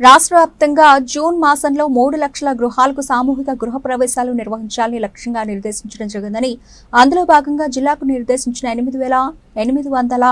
రాష్ట్ర వ్యాప్తంగా జూన్ మాసంలో మూడు లక్షల గృహాలకు సామూహిక గృహ ప్రవేశాలు నిర్వహించాలని లక్ష్యంగా నిర్దేశించడం జరిగిందని అందులో భాగంగా జిల్లాకు నిర్దేశించిన ఎనిమిది వేల ఎనిమిది వందల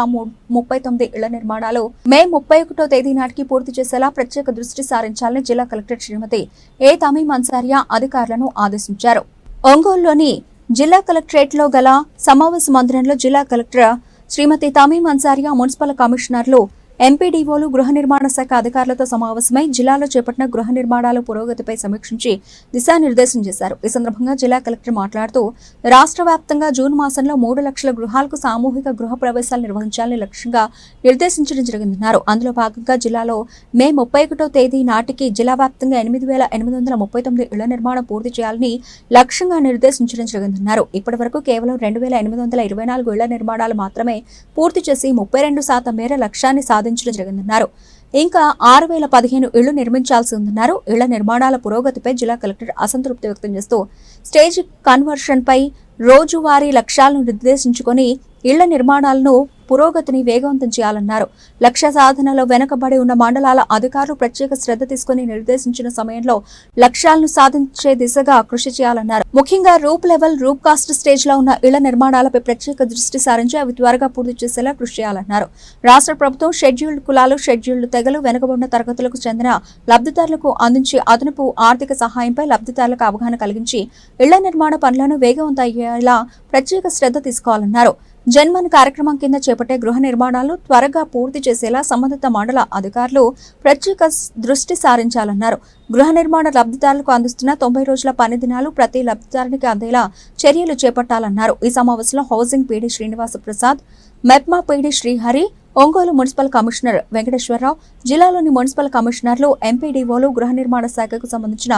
ముప్పై తొమ్మిది ఇళ్ళ నిర్మాణాలు మే ముప్పై ఒకటో తేదీ నాటికి పూర్తి చేసేలా ప్రత్యేక దృష్టి సారించాలని జిల్లా కలెక్టర్ శ్రీమతి ఏ తమీం అన్సారియా అధికారులను ఆదేశించారు. ఒంగోలులోని జిల్లా కలెక్టరేట్లో గల సమావేశ మందిరంలో జిల్లా కలెక్టర్ శ్రీమతి తమీం అన్సారియా మున్సిపల్ కమిషనర్లు ఎంపీడీఓలు గృహ నిర్మాణ శాఖ అధికారులతో సమావేశమై జిల్లాలో చేపట్టిన గృహ నిర్మాణాల పురోగతిపై సమీక్షించి దిశానిర్దేశం చేశారు. ఈ సందర్భంగా జిల్లా కలెక్టర్ మాట్లాడుతూ రాష్ట్ర వ్యాప్తంగా జూన్ మాసంలో మూడు లక్షల గృహాలకు సామూహిక గృహ ప్రవేశాలు నిర్వహించాలని లక్ష్యంగా నిర్దేశించడం జరిగిందన్నారు. అందులో భాగంగా జిల్లాలో మే ముప్పై ఒకటో తేదీ నాటికి జిల్లా వ్యాప్తంగా ఎనిమిది వేల ఎనిమిది వందల ముప్పై తొమ్మిది ఇళ్ళ నిర్మాణం పూర్తి చేయాలని లక్ష్యంగా నిర్దేశించడం జరిగిందన్నారు. ఇప్పటి వరకు కేవలం రెండు వేల ఎనిమిది వందల ఇరవై నాలుగు ఇళ్ళ నిర్మాణాలు మాత్రమే పూర్తి చేసి ముప్పై రెండు శాతం మేర లక్ష్యాన్ని సాధించడం జరిగిందన్నారు. ఇంకా ఆరు వేల పదిహేను ఇళ్ళు నిర్మించాల్సి ఉందన్నారు. ఇళ్ళ నిర్మాణాల పురోగతిపై జిల్లా కలెక్టర్ అసంతృప్తి వ్యక్తం చేస్తూ స్టేజ్ కన్వర్షన్ పై రోజువారీ లక్ష్యాలను నిర్దేశించుకొని ఇళ్ళ నిర్మాణాలను పురోగతిని వేగవంతం చేయాలన్నారు. లక్ష్య సాధనలో వెనుకబడి ఉన్న మండలాల అధికారులు ప్రత్యేక శ్రద్ధ తీసుకుని నిర్దేశించిన సమయంలో లక్ష్యాలను సాధించే దిశగా కృషి చేయాలన్నారు. ముఖ్యంగా రూప్ లెవెల్ రూప్ కాస్ట్ స్టేజ్లో ఉన్న ఇళ్ళ నిర్మాణాలపై ప్రత్యేక దృష్టి సారించి అవి త్వరగా పూర్తి చేసేలా కృషి చేయాలన్నారు. రాష్ట్ర ప్రభుత్వం షెడ్యూల్డ్ కులాలు షెడ్యూల్డ్ తెగలు వెనుకబడిన తరగతులకు చెందిన లబ్ధిదారులకు అందించే అదనపు ఆర్థిక సహాయంపై లబ్ధిదారులకు అవగాహన కలిగించి ఇళ్ళ నిర్మాణ పనులను వేగవంతం అయ్యేలా ప్రత్యేక శ్రద్ధ తీసుకోవాలన్నారు. జన్మన్ కార్యక్రమం కింద చేపట్టే గృహ నిర్మాణాలు త్వరగా పూర్తి చేసేలా సంబంధిత మండల అధికారులు ప్రత్యేక దృష్టి సారించాలన్నారు. గృహ నిర్మాణ లబ్ధిదారులకు అందిస్తున్న తొంభై రోజుల పని దినాలు ప్రతి లబ్ధిదారునికి అందేలా చర్యలు చేపట్టాలన్నారు. ఈ సమావేశంలో housing PD Srinivasa Prasad MEPMA PD Srihari Ongole municipal commissioner Venkateswararao జిల్లాలోని మున్సిపల్ కమిషనర్లు ఎంపీడీఓలు గృహ నిర్మాణ శాఖకు సంబంధించిన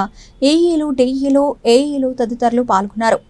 ఈఈలు డీఈలు ఏఈలు తదితరులు పాల్గొన్నారు.